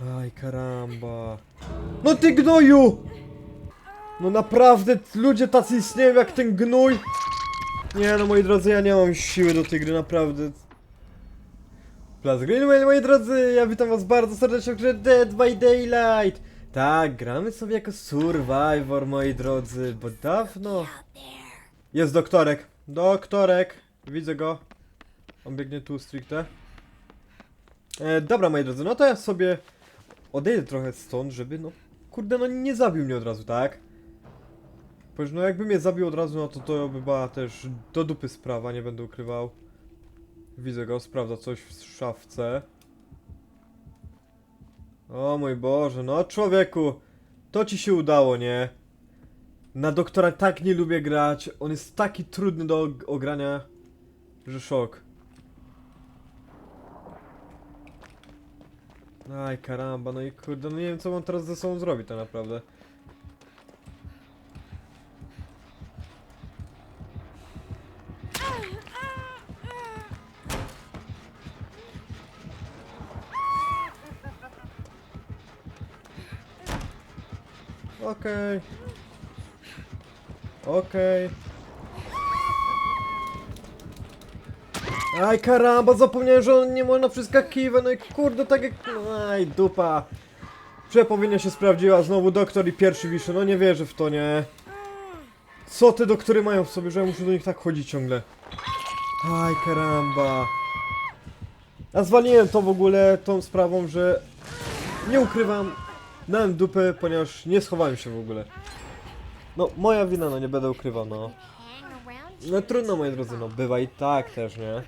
Aj, karamba. No ty gnoju! No naprawdę, ludzie tacy istnieją jak ten gnój. Nie no, moi drodzy, ja nie mam siły do tej gry, naprawdę. Plus Greenway, moi drodzy, ja witam was bardzo serdecznie w grze Dead by Daylight. Tak, gramy sobie jako Survivor, moi drodzy, bo dawno... Jest doktorek, doktorek, widzę go. On biegnie tu stricte. E, dobra, moi drodzy, no to ja sobie odejdę trochę stąd, żeby no, kurde, no nie zabił mnie od razu, tak? Ponieważ no jakby mnie zabił od razu, no to to by była też do dupy sprawa, nie będę ukrywał. Widzę go, sprawdza coś w szafce. O mój Boże, no człowieku, to ci się udało, nie? Na doktora tak nie lubię grać, on jest taki trudny do og- ogrania, że szok. Aj, karamba, no i kurde, no nie wiem co mam teraz ze sobą zrobić tak naprawdę. Okej. Okej. Aj karamba, zapomniałem, że on nie można przeskakiwać, no i kurde, tak jak... Aj, dupa. Przepowiednia się sprawdziła, znowu doktor i pierwszy wiszy, no nie wierzę w to, nie. Co te doktory mają w sobie, że ja muszę do nich tak chodzić ciągle. Aj karamba. A zwaliłem to w ogóle tą sprawą, że... Nie ukrywam, dałem dupę, ponieważ nie schowałem się w ogóle. No, moja wina, no nie będę ukrywał, no. No trudno, moi drodzy, no bywa i tak też, nie?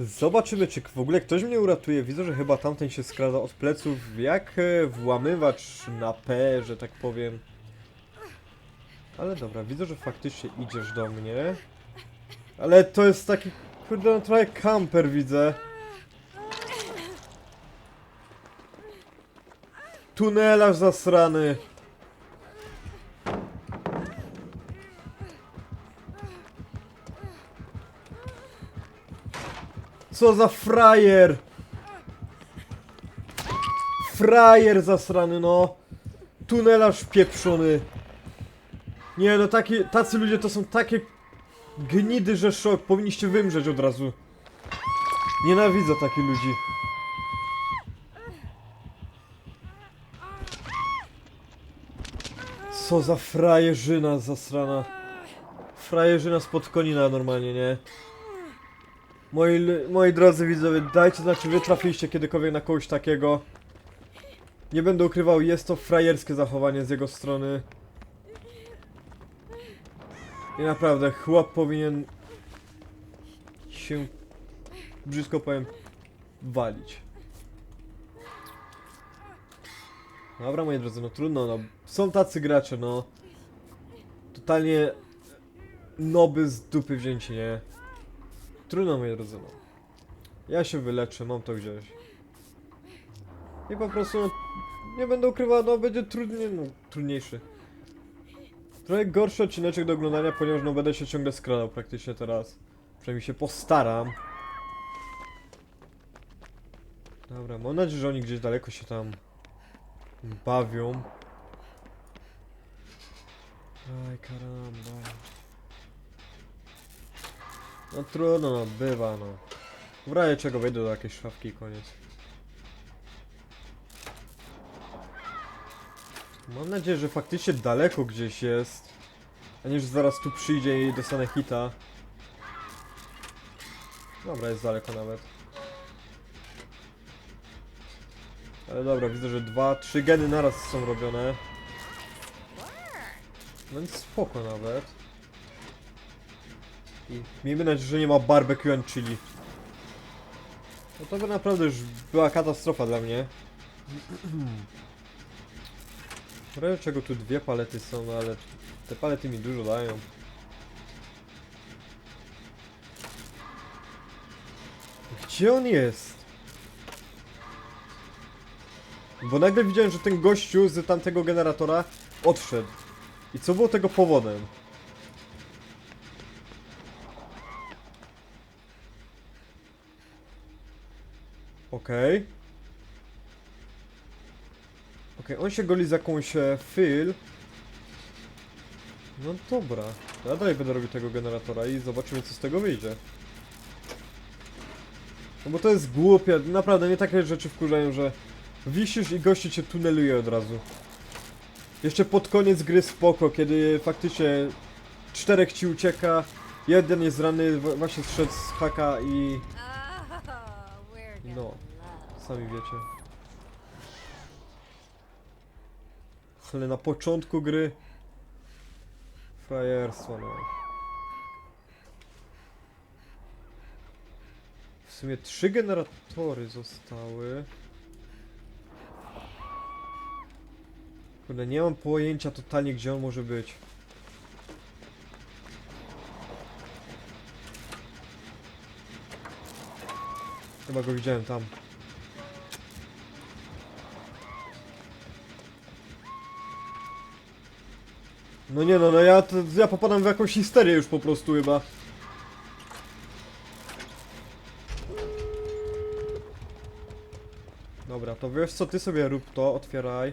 Zobaczymy, czy w ogóle ktoś mnie uratuje. Widzę, że chyba tamten się skrada od pleców jak e, włamywacz na P, że tak powiem. Ale dobra, widzę, że faktycznie idziesz do mnie. Ale to jest taki, kurde, no trochę kamper widzę. Tunelarz zasrany. Co za frajer! Frajer zasrany, no! Tunelarz pieprzony! Nie no, taki, tacy ludzie to są takie gnidy, że szok. Powinniście wymrzeć od razu. Nienawidzę takich ludzi. Co za frajerzyna zasrana. Frajerzyna spod konina normalnie, nie? Moi, moi drodzy widzowie, dajcie znać, wy trafiliście kiedykolwiek na kogoś takiego. Nie będę ukrywał, jest to frajerskie zachowanie z jego strony. I naprawdę, chłop powinien się, brzydko powiem, walić. Dobra, moi drodzy, no trudno, no. Są tacy gracze, no. Totalnie noby z dupy wzięci, nie? Trudno, drodzy, no. Ja się wyleczę, mam to gdzieś. I po prostu, nie będę ukrywał, no będzie trudniej, no, trudniejszy. Trochę gorszy odcineczek do oglądania, ponieważ no będę się ciągle skradał praktycznie teraz. Przynajmniej się postaram. Dobra, mam nadzieję, że oni gdzieś daleko się tam bawią. Aj, karamba. No trudno, no, bywa, no. W razie czego wejdę do jakiejś szafki koniec. Mam nadzieję, że faktycznie daleko gdzieś jest. A nie, że zaraz tu przyjdzie i dostanę hita. Dobra, jest daleko nawet. Ale dobra, widzę, że dwa, trzy geny naraz są robione. No więc spoko nawet. Miejmy nadzieję, że nie ma barbecue and chili. No to by naprawdę już była katastrofa dla mnie. W razie czego tu dwie palety są, no ale te palety mi dużo dają. Gdzie on jest? Bo nagle widziałem, że ten gościu z tamtego generatora odszedł. I co było tego powodem? Okej. Okej, on się goli z jakąś e, fyl. No dobra. Ja dalej będę robił tego generatora i zobaczymy co z tego wyjdzie. No bo to jest głupie, naprawdę mnie takie rzeczy wkurzają, że wisisz i gości cię tuneluje od razu. Jeszcze pod koniec gry spoko, kiedy faktycznie czterech ci ucieka, jeden jest ranny, właśnie zszedł z haka i No. sami wiecie. Ale na początku gry frajerstwo no. W sumie trzy generatory zostały. Kurde, nie mam pojęcia totalnie gdzie on może być. Chyba go widziałem tam. No nie no, no ja, ja popadam w jakąś histerię już po prostu chyba. Dobra, to wiesz co, ty sobie rób to, otwieraj.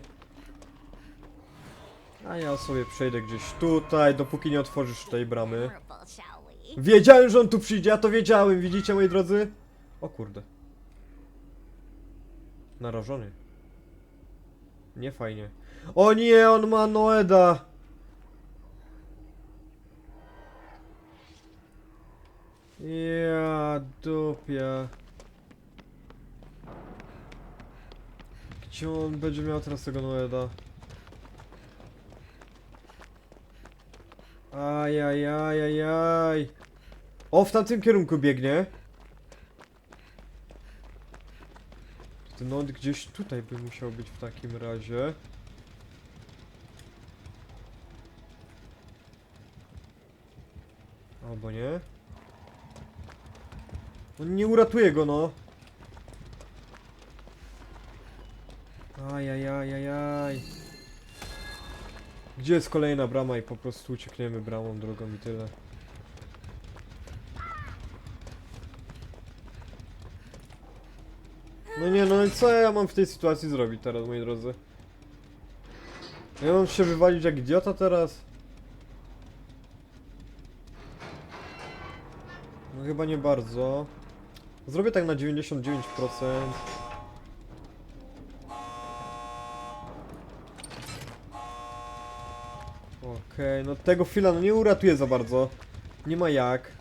A ja sobie przejdę gdzieś tutaj, dopóki nie otworzysz tej bramy. Wiedziałem, że on tu przyjdzie, ja to wiedziałem, widzicie moi drodzy? O kurde. Narażony. Nie fajnie. O nie, on ma Noeda! Ja dupia. Gdzie on będzie miał teraz tego Noeda? Ajajajajaj. O, w tamtym kierunku biegnie. Ten gdzieś tutaj by musiał być w takim razie. Albo nie. On nie uratuje go, no. Ajajajajaj. Gdzie jest kolejna brama i po prostu uciekniemy bramą drogą i tyle. No nie, no i co ja mam w tej sytuacji zrobić teraz, moi drodzy? Ja mam się wywalić jak idiota teraz? No chyba nie bardzo. Zrobię tak na 99%. Okej, no tego chwila no nie uratuje za bardzo. Nie ma jak.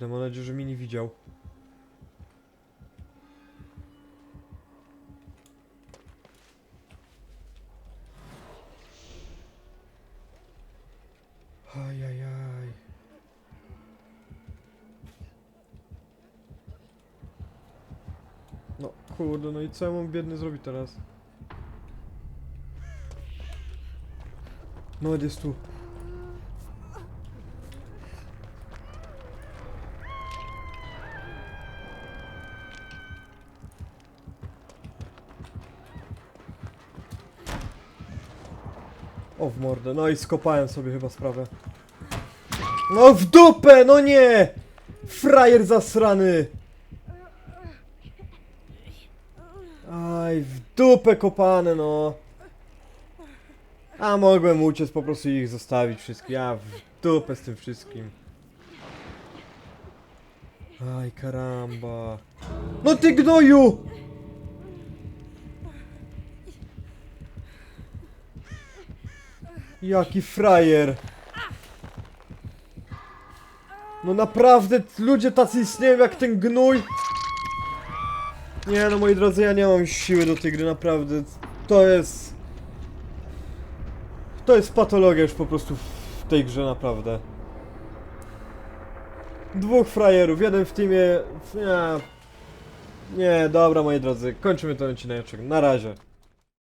Kurde, mam nadzieję, że mnie nie widział. Ajajaj. No kurde, no i co ja mam biedny zrobić teraz? No jest tu. Mordę, no i skopałem sobie chyba sprawę. No w dupę, no nie! Frajer zasrany! Aj, w dupę kopane, no. A mogłem uciec, po prostu ich zostawić wszystkich. Ja w dupę z tym wszystkim. Aj, karamba. No ty gnoju! Jaki frajer. No naprawdę ludzie tacy istnieją jak ten gnój. Nie no moi drodzy, ja nie mam siły do tej gry, naprawdę. To jest... To jest patologia już po prostu w tej grze, naprawdę. Dwóch frajerów, jeden w teamie... Nie, nie dobra moi drodzy, kończymy ten odcinek. Na razie.